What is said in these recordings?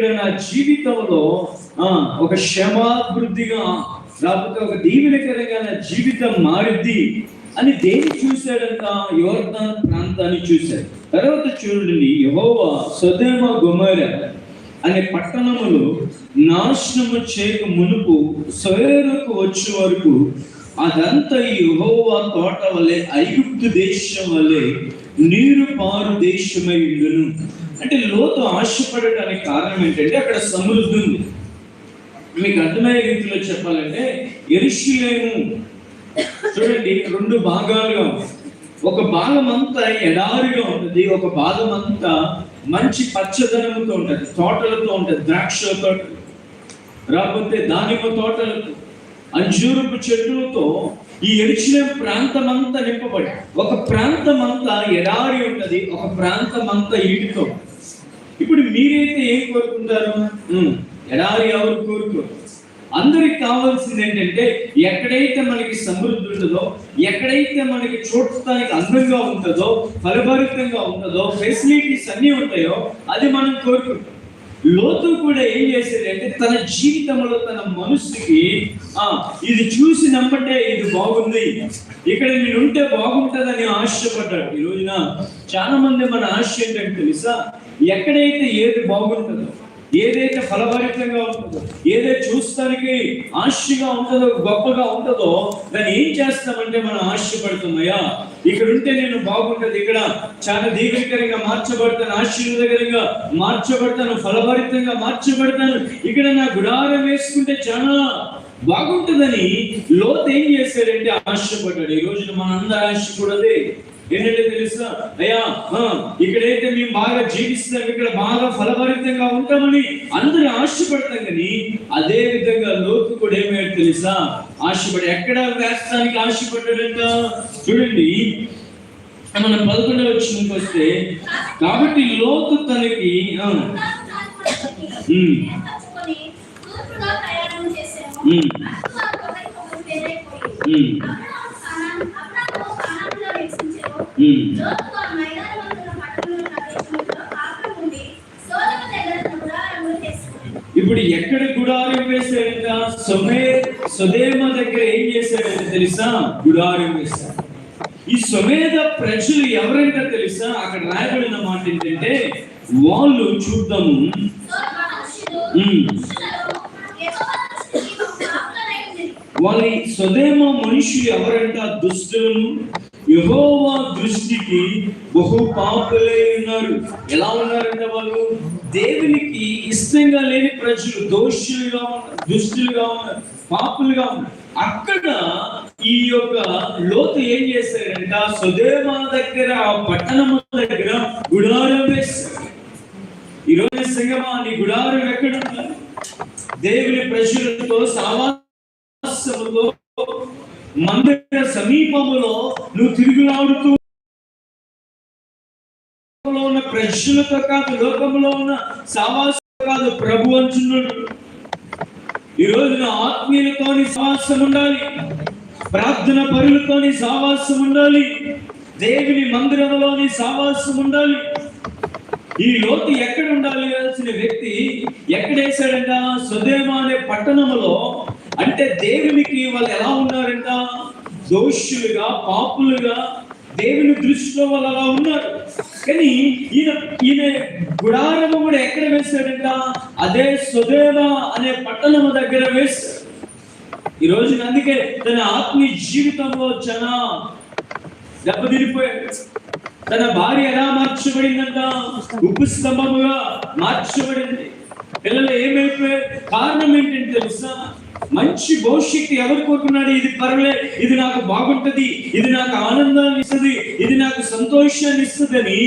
నా జీవితంలో ఒక క్షమాభివృద్ధిగా లేకపోతే ఒక దీవెనకరంగా నా జీవితం మారిద్ది అని దేని చూశాడంట? యువర్ధన్ ప్రాంతాన్ని చూశాడు. తర్వాత చూడండి యహోవా సదేమ గుమర అనే పట్టణములు నాశనము చేయక మునుపు సొయరుకు వచ్చే వరకు అదంతా యహోవా తోట వలె ఐగుప్తు దేశం వలె నీరు పారు దేశమై ఉండును. అంటే లోతు ఆశపడటానికి కారణం ఏంటంటే అక్కడ సమృద్ధి ఉంది. మీకు అర్థమయ్యే రీతిలో చెప్పాలంటే ఎరుషులేము. చూడండి రెండు భాగాలుగా ఒక భాగం అంతా ఎడారిగా ఉంటుంది ఒక భాగం అంతా మంచి పచ్చదనంతో ఉంటుంది తోటలతో ఉంటుంది ద్రాక్ష తోటలు రాకపోతే దానిమ్మ తోటలతో అంజూరపు చెట్లతో ఈ ఎడిచిన ప్రాంతం అంతా నింపబడి ఒక ప్రాంతం అంతా ఎడారి ఉంటది ఒక ప్రాంతం అంతా ఈటుతో ఇప్పుడు మీరైతే ఏం కోరుకుంటారు? ఎడారి ఎవరు కోరుకోరు అందరికి కావాల్సింది ఏంటంటే ఎక్కడైతే మనకి సమృద్ధి ఉంటుందో ఎక్కడైతే మనకి చూడటానికి అందంగా ఉంటుందో ఫలభరితంగా ఉంటుందో ఫెసిలిటీస్ అన్నీ ఉంటాయో అది మనం కోరుకుంటాం. లోతు కూడా ఏం చేసేదంటే తన జీవితంలో తన మనసుకి ఆ ఇది చూసి నమ్మంటే ఇది బాగుంది. ఇక్కడ నేను ఉంటే బాగుంటుందని ఆశపడ్డాడు ఈ రోజున చాలా మంది మన ఆశ ఏంటంటే తెలుసా? ఎక్కడైతే ఏది బాగుంటుందో ఏదైతే ఫలభరితంగా ఉంటుందో ఏదైతే చూస్తానికి ఆశగా ఉంటుందో గొప్పగా ఉంటుందో దాన్ని ఏం చేస్తామంటే మనం ఆశపడుతున్నాయా ఇక్కడ ఉంటే నేను బాగుంటది ఇక్కడ చాలా దీర్ఘకరంగా మార్చబడతాను ఆశీర్వదకరంగా మార్చబడతాను ఫలభరితంగా మార్చబడతాను. ఇక్కడ నా గుడారం వేసుకుంటే చాలా బాగుంటుందని లోతు ఏం చేశాడంటే ఆశపడ్డాడు. ఈ రోజున మన అందరి ఆశ కూడా ఏంటంటే తెలుసా? అయ్యా ఇక్కడైతే మేము బాగా జీవిస్తాం ఇక్కడ బాగా ఫలభరితంగా ఉంటామని అందరూ ఆశపడతాం కానీ అదే విధంగా లోతు కూడా ఏమయ్యాడు తెలుసా? ఆశపడి ఎక్కడ వేస్తానికి ఆశపడ్డాడంట? చూడండి మన పదకొండవ వచ్చినకి వస్తే కాబట్టి లోతు తనకి ఉమ్. ఇప్పుడు ఎక్కడ గుడారం వేశాడంట? సొమే సుదేమ దగ్గర ఏం చేశాడంటే తెలుసా? గుడారం వేశాడు. ఈ సుమేధ ప్రజలు ఎవరంట తెలుసా? అక్కడ రాయబడిన మాట ఏంటంటే వాళ్ళు చూద్దాము వాళ్ళ ఈ సుదేమ మనుషులు ఎవరంట? దుష్టులను యహోవా దృష్టికి బహు పాపులై ఉన్నారు. ఎలా ఉన్నారంటే వాళ్ళు? దేవునికి ఇష్టంగా లేని ప్రజలు దోషులుగా ఉన్నారు దుష్టులుగా ఉన్నారు పాపులుగా ఉన్నారు. అక్కడ ఈ యొక్క లోతు ఏం చేశారంట? సుదేమ దగ్గర ఆ పట్టణము దగ్గర గుడారం వేశారు. ఈ రోజు సింగమా నీ గుడారం ఎక్కడ ఉన్నారు దేవుని ప్రజలతో సావాసముతో మందిర సమీపములో నువ్వు తిరుగులాడుతూ ఉన్న ప్రశ్నలతో కాదు లోకంలో ఉన్న సావాసంతో కాదు ప్రభు అంటున్నాడు. ఈ రోజున ఆత్మీయులతోని సావాసం ఉండాలి ప్రార్థన పరులతోని సావాసం ఉండాలి దేవుని మందిరంలోని సావాసం ఉండాలి. ఈ లోతు ఎక్కడ ఉండాలి వ్యక్తి ఎక్కడేసాడంట సుదేమ అనే పట్టణములో అంటే దేవునికి వాళ్ళు ఎలా ఉన్నారంట? దోషులుగా పాపులుగా దేవుని దృష్టిలో వాళ్ళు అలా ఉన్నారు. కానీ ఈయన ఈయన గుడారము కూడా ఎక్కడ వేశాడంట? అదే స్వదేవ అనే పట్టణము దగ్గర వేశాడు. ఈ రోజు అందుకే తన ఆత్మీయ జీవితంలో చాలా దెబ్బతిరిపోయాడు తన భార్య ఎలా మార్చబడిందంట? ఉప్పు స్తంభముగా మార్చబడింది. పిల్లలు ఏమైపోయారు కారణం ఏంటంటే తెలుసా? మంచి భవిష్యత్తు ఎవరు కోరుకున్నాడు ఇది పర్లే ఇది నాకు బాగుంటది ఇది నాకు ఆనందాన్ని ఇస్తుంది ఇది నాకు సంతోషాన్ని ఇస్తుందని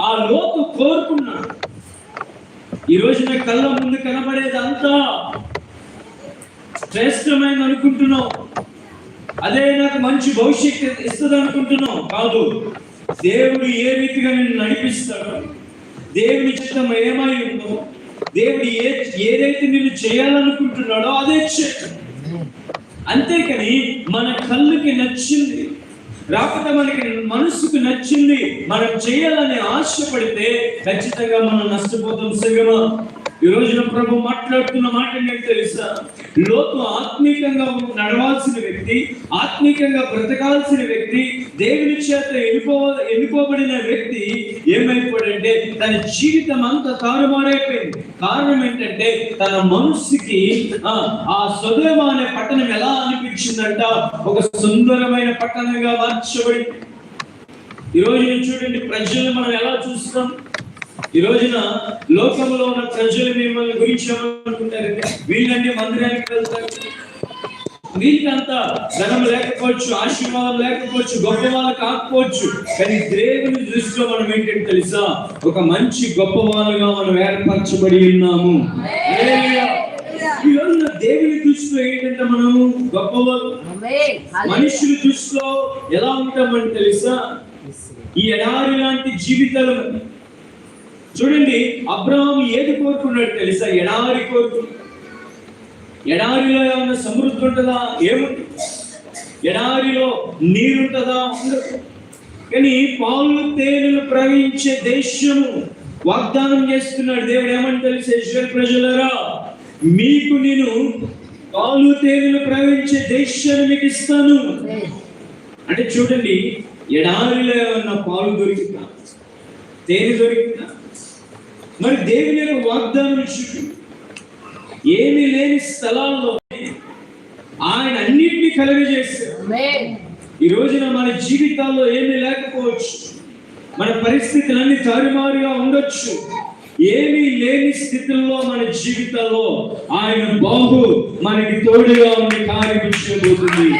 ఆ లోతు కోరుకున్నాడు. ఈ రోజున కళ్ళ ముందు కనబడేది అంతా శ్రేష్టమైన అనుకుంటున్నాం. అదే నాకు మంచి భవిష్యత్తు ఇస్తుంది అనుకుంటున్నాం. కాదు దేవుడు ఏ రీతిగా నిన్ను నడిపిస్తాడు? దేవుని చిత్తం ఏమై ఉందో దేవుడు ఏ ఏదైతే నిన్ను చేయాలనుకుంటున్నాడో అదే చేయాలి అంతేకాని మన కళ్ళుకి నచ్చింది రాకపోతే మనకి మనసుకు నచ్చింది మనం చేయాలని ఆశపడితే ఖచ్చితంగా మనం నష్టపోతాం సంగమా ఈ రోజున ప్రభు మాట్లాడుతున్న మాట నేను తెలుసా? లోతు ఆత్మీకంగా నడవాల్సిన వ్యక్తి ఆత్మీకంగా బ్రతకాల్సిన వ్యక్తి దేవుని చేత ఎన్నుకో ఎన్నుకోబడిన వ్యక్తి ఏమైపోయాడంటే తన జీవితం అంతా తారుమారైపోయింది. కారణం ఏంటంటే తన మనస్సుకి ఆ, ఆ అనే పట్టణం ఎలా అనిపించిందంట? ఒక సుందరమైన పట్టణంగా మార్చబడి ఈరోజు చూడండి ప్రజలు మనం ఎలా చూస్తాం? ఈ రోజున లోకంలో ఉన్న ప్రజలు మిమ్మల్ని గురించి ఏమనుకుంటారంటే వీళ్ళంటే మందిరానికి వెళ్తారు. వీళ్ళంతా ధనం లేకపోవచ్చు ఆశీర్వాదం లేకపోవచ్చు గొప్ప వాళ్ళు కాకపోవచ్చు కానీ దేవుని దృష్టిలో మనం ఏంటంటే తెలుసా? ఒక మంచి గొప్ప వాళ్ళుగా మనం ఏర్పరచబడి ఉన్నాము. దేవుని దృష్టిలో ఏంటంటే మనము గొప్పవాళ్ళు. మనుషుల దృష్టిలో ఎలా ఉంటామని తెలుసా? ఈ ఎడారి లాంటి జీవితాలు చూడండి అబ్రహాం ఏది కోరుకున్నాడు తెలుసా? ఎడారి కోరుకున్నాడు. ఎడారిలో ఏమన్నా సమృద్ధి ఉంటుందా? ఏముంటుంది ఎడారిలో నీరుంటుందా? ఉండదు. కానీ పాలు తేనెలు ప్రవహించే దేశము వాగ్దానం చేస్తున్నాడు. దేవుడు ఏమని తెలుసు? ఈశ్వర ప్రజలరా మీకు నేను పాలు తేనెలు ప్రవహించే దేశాన్ని మీకు ఇస్తాను. అంటే చూడండి ఎడారిలో ఏమన్నా పాలు దొరికిందా? తేనె దొరికిందా? మరి దేవుని యొక్క వాగ్దానం ఇచ్చింది ఏమీ లేని స్థలాల్లో ఆయన అన్నిటినీ కలుగజేశారు ఈ రోజున మన జీవితాల్లో ఏమీ లేకపోవచ్చు. మన పరిస్థితులన్నీ తారుమారుగా ఉండొచ్చు. ఏమీ లేని స్థితుల్లో మన జీవితాల్లో ఆయన బాహు మనకి తోడుగా ఉండి కార్యమించబోతుంది.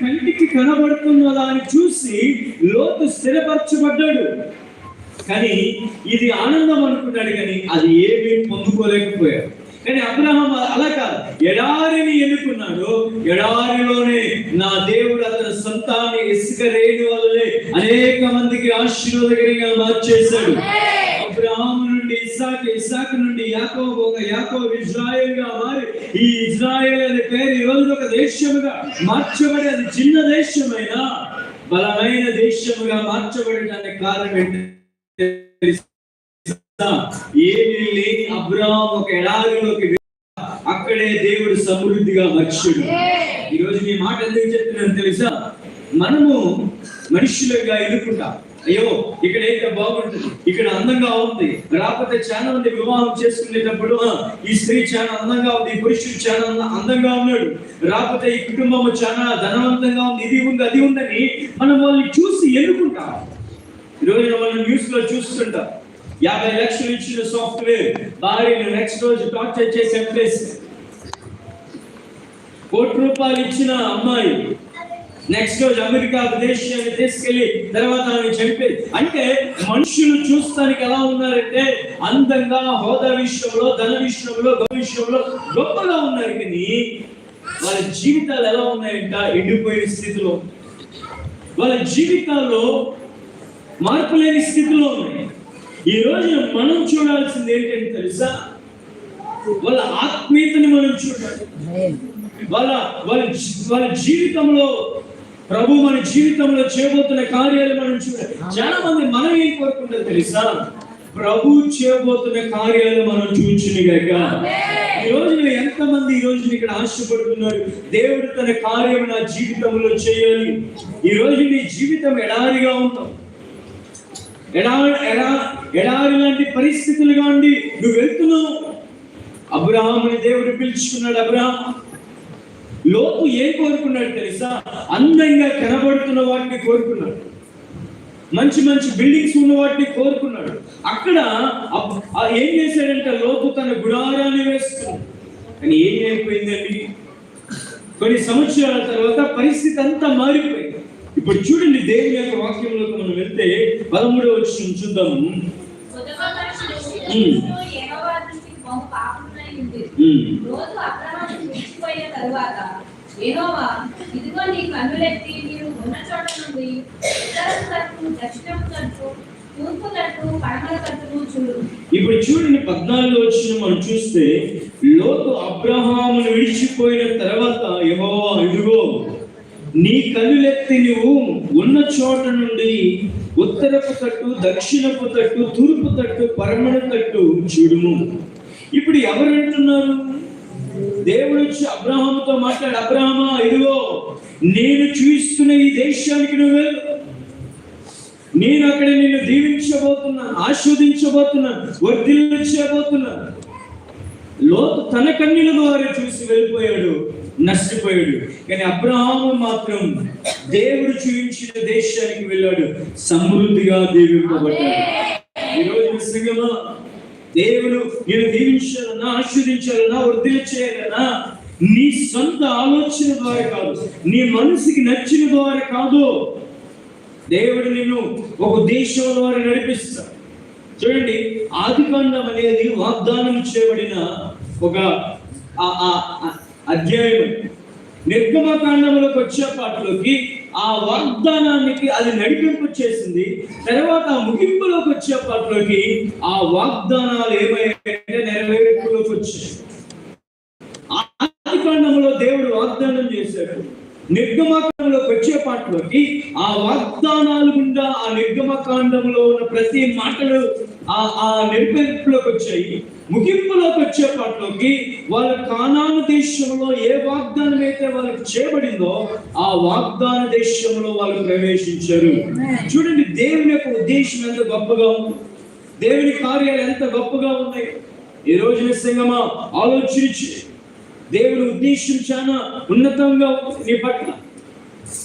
కంటికి కనబడుతున్న దాన్ని చూసి లోతు స్థిరపరచబడ్డాడు. కానీ ఇది ఆనందం అనుకున్నాడు కానీ అది ఏమీ పొందుకోలేకపోయాడు. కానీ అబ్రహం అలా కాదు. ఎడారిని ఎన్నుకున్నాడు ఎడారిలోనే నా దేవుడు అతని సంతాన్ని ఇసుక లేని వల్లే అనేక మందికి ఆశీర్వాదకరంగా మార్చేశాడు. అబ్రహాం నుండి ఇసాక్ ఇసాక్ నుండి యాకో ఒక యాకో ఇజ్రాయెల్గా మారి ఈ ఇజ్రాయెల్ అనే పేరు ఈరోజు ఒక దేశముగా మార్చబడి అది చిన్న దేశమైన బలమైన దేశముగా మార్చబడటానికి కారణం ఏంటంటే ఏమీ లేని అబ్రాహం ఒక ఎడారిలోకి అక్కడే దేవుడు సమృద్ధిగా మర్చుడు ఈ రోజు నీ మాట ఎందుకు చెప్తున్నాను తెలుసా? మనము మనుషులుగా ఎదుర్కొంటాం. అయ్యో ఇక్కడ అయితే బాగుంటుంది. ఇక్కడ అందంగా ఉంది. రాకపోతే చాలా మంది వివాహం చేసుకునేటప్పుడు "ఆ, ఈ స్త్రీ చాలా అందంగా ఉంది ఈ పురుషుడు చాలా అంద- అందంగా ఉన్నాడు. రాకపోతే ఈ కుటుంబం చాలా ధనవంతంగా ఉంది ఇది ఉంది అది ఉందని మనం వాళ్ళని చూసి ఎన్నుకుంటాం. ఈరోజు రోజు మనం న్యూస్లో చూస్తుంటాం. యాభై లక్షలు ఇచ్చిన సాఫ్ట్వేర్ భార్యను నెక్స్ట్ రోజు టార్చర్ చేసి చంపేసి కోటి రూపాయలు ఇచ్చిన అమ్మాయి నెక్స్ట్ రోజు అమెరికా విదేశాన్ని తీసుకెళ్ళి తర్వాత ఆమె చంపేది అంటే మనుషులు చూస్తానికి ఎలా ఉన్నారంటే అందంగా హోదా విషయంలో ధన విషయంలో గౌ విషయంలో గొప్పగా ఉన్నారు కానీ వాళ్ళ జీవితాలు ఎలా ఉన్నాయంట? ఎండిపోయిన స్థితిలో. వాళ్ళ జీవితాల్లో మార్పు లేని స్థితిలో ఉన్నాయి. ఈ రోజు మనం చూడాల్సింది ఏంటంటే తెలుసా? వాళ్ళ ఆత్మీయతని మనం చూడాలి. వాళ్ళ వాళ్ళ వాళ్ళ జీవితంలో ప్రభు మన జీవితంలో చేయబోతున్న కార్యాలు మనం చూడాలి. చాలా మంది మనం ఏం కోరుకుంటారు తెలుసా? ప్రభు చేయబోతున్న కార్యాలు మనం చూచునిగాక ఈ రోజున ఎంతమంది ఈ రోజున ఇక్కడ ఆశపడుతున్నారు? దేవుడు తన కార్యం నా జీవితంలో చేయాలి. ఈ రోజు నీ జీవితం ఎడారిగా ఉంటాం ఎడా ఎడా ఎడారి లాంటి పరిస్థితులుగా ఉండి నువ్వు వెళ్తున్నావు. అబ్రహాముని దేవుడు పిలుచుకున్నాడు అబ్రహాం. లోపు ఏం కోరుకున్నాడు తెలుసా? అందంగా కనబడుతున్న వాటిని కోరుకున్నాడు. మంచి మంచి బిల్డింగ్స్ ఉన్న వాటిని కోరుకున్నాడు. అక్కడ ఏం చేశాడంటే? లోపు తన గుడారాన్ని వేసుకున్నాడు. కానీ ఏం అయిపోయిందండి? కొన్ని సంవత్సరాల తర్వాత పరిస్థితి అంతా మారిపోయింది. ఇప్పుడు చూడండి దేవుని యొక్క వాక్యంలోకి మనం వెళ్తే పదమూడవ వచ్చిన చూద్దాము ఇదిగో నీ కన్నులెత్తి నీవు ఉన్న చోట నుండి ఉత్తరం దక్షిణం తూర్పు ఇప్పుడు చూడండి పద్నాలుగు వచ్చిన మనం చూస్తే లోతు అబ్రహామును విడిచిపోయిన తర్వాత యెహోవా ఇదిగో నీ కళ్ళెత్తి నువ్వు ఉన్న చోట నుండి ఉత్తరపు తట్టు దక్షిణపు తట్టు తూర్పు తట్టు పరమణ తట్టు చూడుము. ఇప్పుడు ఎవరు అంటున్నారు దేవుడు వచ్చి అబ్రహాముతో మాట్లాడు అబ్రహమా ఇదిగో నేను చూస్తున్న ఈ దేశానికి నువ్వు నేను అక్కడ నిన్ను దీవించబోతున్నాను ఆస్వాదించబోతున్నాను చేయబోతున్నా లోతు తన కన్నుల ద్వారా చూసి వెళ్ళిపోయాడు. నష్టపోయాడు. కానీ అబ్రహాము మాత్రం దేవుడు చూపించిన దేశానికి వెళ్ళాడు. సమృద్ధిగా దీవింపబడ్డాడు. ఈరోజు నిజంగా దేవుడు నేను దీవించాలన్నా ఆస్వాదించాలన్నా వృద్ధి చేయాలన్నా నీ సొంత ఆలోచన ద్వారా కాదు నీ మనసుకి నచ్చిన ద్వారా కాదు. దేవుడు నిన్ను ఒక దేశం ద్వారా నడిపిస్తా చూడండి ఆదికాండం అనేది వాగ్దానం చేయబడిన ఒక అధ్యాయం నిర్గమకాండంలోకి వచ్చే పాటలోకి ఆ వాగ్దానానికి అది నడిపింపు చేసింది. తర్వాత ఆ ముగింపులోకి వచ్చే పాటలోకి ఆ వాగ్దానాలు ఏమయ్యాయంటే నెరవేర్పులోకి వచ్చాయి ఆదికాండంలో దేవుడు వాగ్దానం చేశాడు. నిర్గమకాండంలోకి వచ్చే పాటలోకి ఆ వాగ్దానాలు గుండా ఆ నిర్గమకాండంలో ఉన్న ప్రతి మాటలు ఆ ఆ నిర్మింపులోకి వచ్చాయి. ముగింపులోకి వచ్చే పాటలోకి వాళ్ళ కానాను దేశంలో ఏ వాగ్దానం అయితే వాళ్ళకి చేయబడిందో ఆ వాగ్దాన దేశంలో వాళ్ళు ప్రవేశించారు. చూడండి దేవుని యొక్క ఉద్దేశం ఎంత గొప్పగా ఉంది. దేవుని కార్యాలు ఎంత గొప్పగా ఉన్నాయి. ఈ రోజు నిజంగా ఆలోచించి. దేవుని ఉద్దేశం చాలా ఉన్నతంగా ఉంది నీ పట్ల.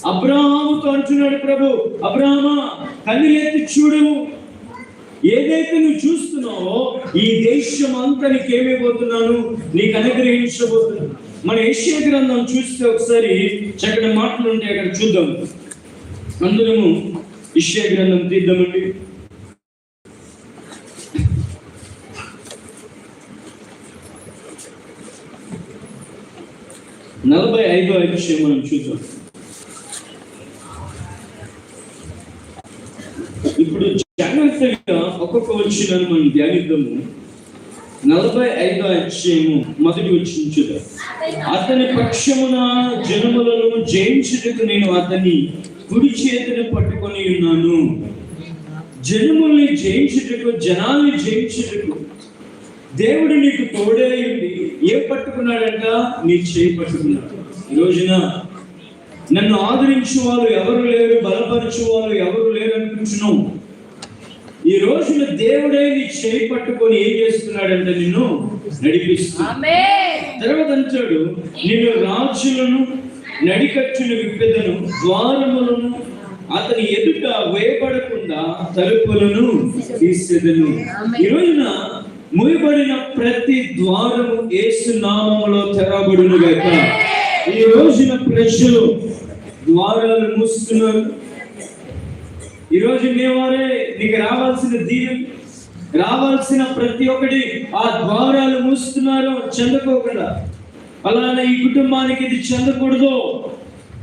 అబ్రాహాముతో అంటున్నాడు ప్రభు అబ్రాహ్మ కన్నులెత్తి చూడు. ఏదైతే నువ్వు చూస్తున్నావో ఈ దేశం అంతా నీకేమైపోతున్నాను నీకు అనుగ్రహించబోతున్నాను మన ఏషియా గ్రంథం చూస్తే ఒకసారి చక్కటి మాటలు ఉంటాయి అక్కడ చూద్దాం. అందరము ఇష్యా గ్రంథం తీద్దామండి. నలభై ఐదో విషయం మనం చూద్దాం. ఇప్పుడు జాగ్రత్తగా ఒక్కొక్క వచ్చినాన్ని మనం ధ్యానిద్దాము. నలభై ఐదో అధ్యాయము మొదటి వచ్చిన చూద్దాం. అతని పక్షమున జనములను జయించుటకు నేను అతని కుడి చేతిని పట్టుకొని ఉన్నాను. జనముల్ని జయించుటకు జనాల్ని జయించుటకు దేవుడు నీకు తోడే ఉండి ఏం పట్టుకున్నాడంట? నీ చేయి పట్టుకున్నాడు. ఈ రోజున నన్ను ఆదరించు వాళ్ళు ఎవరు లేరు బలపరచు వాళ్ళు ఎవరు లేరు అనుకుంటున్నావు. ఈ రోజున దేవుడే నీ చేయి పట్టుకొని ఏం చేస్తున్నాడంటే నిన్ను నడిపిస్తున్నాడు తర్వాత అంటాడు నేను రాజులను నడికట్టును విప్పెదను ద్వారములను అతని ఎదుట వేయబడకుండా తలుపులను తీసేదను. ఈ రోజున మూయబడిన ప్రతి ద్వారము యేసు నామములో తెరవబడును గాక. ఈ రోజున ప్రజలు ద్వారాలు మూస్తున్నారు ఈ రోజు మేవారే నీకు రావాల్సిన దీవెన రావాల్సిన ప్రతి ఒక్కటి ఆ ద్వారాలు మూస్తున్నారు చెందుకోకుండా. అలానే ఈ కుటుంబానికి ఇది చెందకూడదు.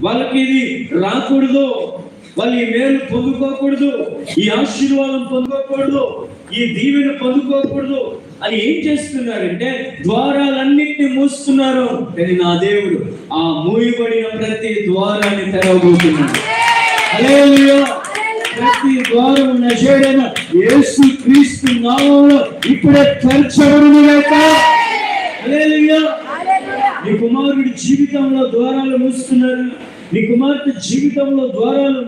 వాళ్ళకి ఇది రాకూడదు. వాళ్ళు ఈ మేలు పొందుకోకూడదు ఈ ఆశీర్వాదం పొందుకోకూడదు ఈ దీవెన పొందుకోకూడదు. అని ఏం చేస్తున్నారంటే ద్వారాలన్నింటినీ మూస్తున్నారు. కానీ నా దేవుడు ఆ మూయబడిన ప్రతి ద్వారాన్ని తెరవబోతున్నాడు. ప్రతి ద్వారం నజరేన యేసు క్రీస్తు నామములో ఇప్పుడే తెరచబడును హల్లెలూయా! నీ కుమారుడి జీవితంలో ద్వారాలు మూస్తున్నారు. నీ కుమార్తె జీవితంలో ద్వారాలు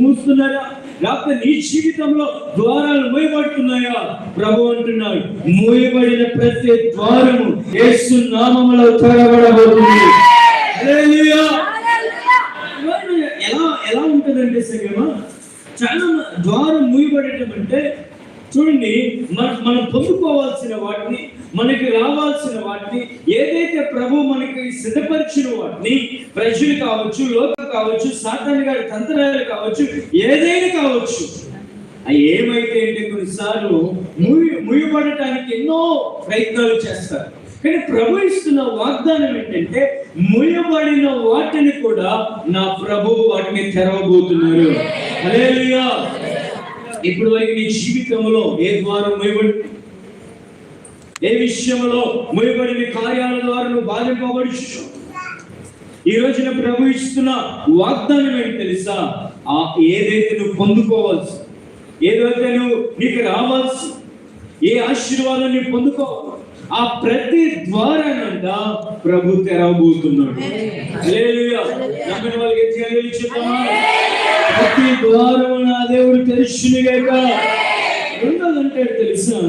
మూస్తున్నారా లేకపోతే నీ జీవితంలో ద్వారాలు మూయబడుతున్నాయా? ప్రభు అంటున్నాడు మూయబడిన ప్రతి ద్వారము యేసు నామములో తెరబడబోతుంది. ఎలా ఎలా ఉంటుందంటే సంగమా? చాలా ద్వారం మూయబడటం అంటే చూడండి మన మనం పొందుకోవాల్సిన వాటిని మనకి రావాల్సిన వాటిని ఏదైతే ప్రభు మనకి సిద్ధపరిచిన వాటిని ప్రజలు కావచ్చు లోకం కావచ్చు సాతాన్ గారి తంత్రాలు కావచ్చు ఏదైనా కావచ్చు అవి ఏమైతే అంటే కొన్నిసార్లు ముయ్యి ముయ్యబడటానికి ఎన్నో ప్రయత్నాలు చేస్తారు. కానీ ప్రభు ఇస్తున్న వాగ్దానం ఏంటంటే ముయబడిన వాటిని కూడా నా ప్రభు వాటిని తెరవబోతున్నారు. హల్లెలూయా! ఇప్పుడు వరకు నీ జీవితంలో ఏ ద్వారం ముయబడి ఏ విషయంలో ముయ్యబడిన కార్యాల ద్వారా నువ్వు బాధింపబడుచు ఈ రోజున ప్రభు ఇస్తున్న వాగ్దానం ఏంటి తెలుసా? ఆ ఏదైతే నువ్వు పొందుకోవాల్సి ఏదైతే నువ్వు నీకు రావాల్సి ఏ ఆశీర్వాదం నువ్వు పొందుకోవాలి ఆ ప్రతి ద్వారానంట ప్రభు తెరవబోతున్నాడు. నమ్మిన వాళ్ళకి ప్రతి ద్వారం నా దేవుడు తెరుచునుగాక రెండోదంటే తెలుసా?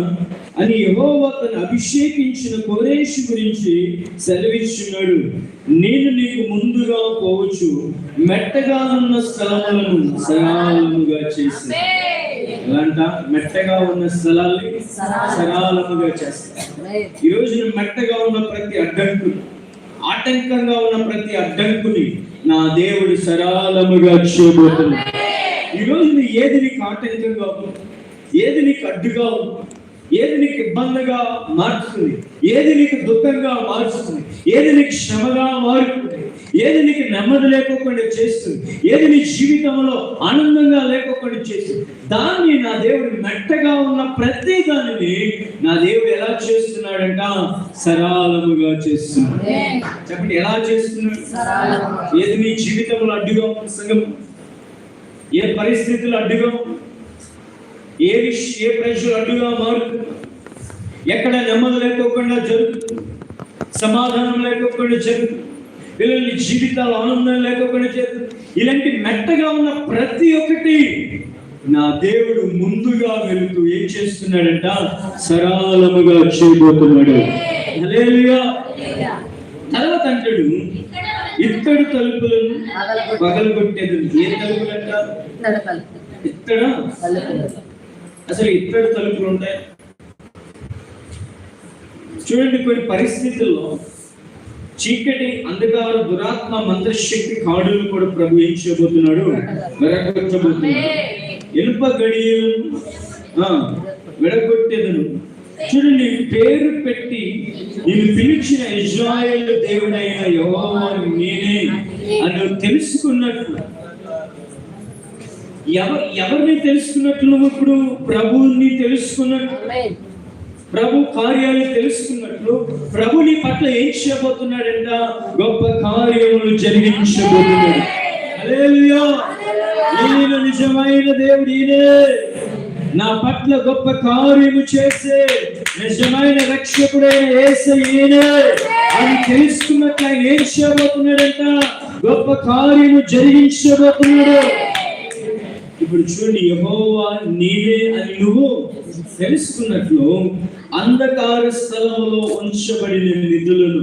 అని యహోవా తను అభిషేకించిన కోరేషి గురించి సెలవిచ్చున్నాడు. నేను నీకు ముందుగా పోవచ్చు మెట్టగా ఉన్న స్థలములను సరాలముగా చేసి. ఎలాంట మెట్టగా ఉన్న స్థలాల్ని సరాలముగా చేస్తాను ఈ రోజు మెట్టగా ఉన్న ప్రతి అడ్డంకు ఆటంకంగా ఉన్న ప్రతి అడ్డంకుని నా దేవుడు సరాలముగా చేయబోతున్నాడు. ఈ నీ ఏది నీకు ఆటంకంగా ఏది నీకు అడ్డుగా ఉంది ఏది నీకు ఇబ్బందిగా మార్చుతుంది? ఏది నీకు దుఃఖంగా మార్చుతుంది? ఏది నీకు శ్రమగా మారుతుంది? ఏది నీకు నెమ్మది లేకోకుండా చేస్తుంది? ఏది నీ జీవితంలో ఆనందంగా లేకోకుండా చేస్తుంది? దాన్ని నా దేవుడు మెట్టగా ఉన్న ప్రతి దానిని నా దేవుడు ఎలా చేస్తున్నాడంట? సరాలముగా చేస్తున్నాడు. చెప్పండి ఎలా చేస్తున్నాడు? ఏది నీ జీవితంలో అడ్డుగా ఉన్న సంగం ఏ పరిస్థితులు అడ్డుగా? ఉంది? ఏ విష ఏ ప్రజలు అడ్డుగా మారుతుంది ఎక్కడ నెమ్మది లేకోకుండా జరుగుతుంది సమాధానం లేకోకుండా జరుగుతుంది పిల్లల్ని జీవితాలు ఆనందం లేకోకుండా జరుగుతుంది ఇలాంటి మెట్టగా ఉన్న ప్రతి ఒక్కటి నా దేవుడు ముందుగా వెళుతూ ఏం చేస్తున్నాడంట? సరాలముగా చేయబోతున్నాడు. తర్వాత అంటాడు ఇత్తడి తలుపులను పగలగొట్టేది. ఏ తలుపులు అంటారు ఇత్తడ? అసలు ఇత్తడి తలుపులు ఉంటాయి? చూడండి కొన్ని పరిస్థితుల్లో చీకటి అంధకార దురాత్మ మంత్రశక్తి కాడులు కూడా ప్రభు ఏం చేయబోతున్నాడు విరగొట్టబోతున్నాడు ఎలుప గడియలను విడగొట్టేదను చూడండి పేరు పెట్టి నేను పిలిచిన ఇజ్రాయేల్ దేవుడైన యెహోవాను నేనే అని తెలుసుకున్నట్లు ఎవరు ఎవరిని తెలుసుకున్నట్లు నువ్వు ఇప్పుడు ప్రభువుని తెలుసుకున్నట్లు ప్రభు కార్యాలు తెలుసుకున్నట్లు? ప్రభు నీ పట్ల ఏం చేయబోతున్నాడంట? గొప్ప కార్యములు జరిగించబోతున్నాడు. ఈయన నిజమైన దేవుడు ఈయనే. నా పట్ల గొప్ప కార్యము చేసే నిజమైన రక్షకుడైన ఈయనే. అని తెలుసుకున్నట్లు ఆయన ఏం చేయబోతున్నాడంట? గొప్ప కార్యము జరిగించబోతున్నాడు. ఇప్పుడు చూడండి యహోవా నీవే అని నువ్వు తెలుసుకున్నట్లు అంధకార స్థలంలో ఉంచబడిన నిధులను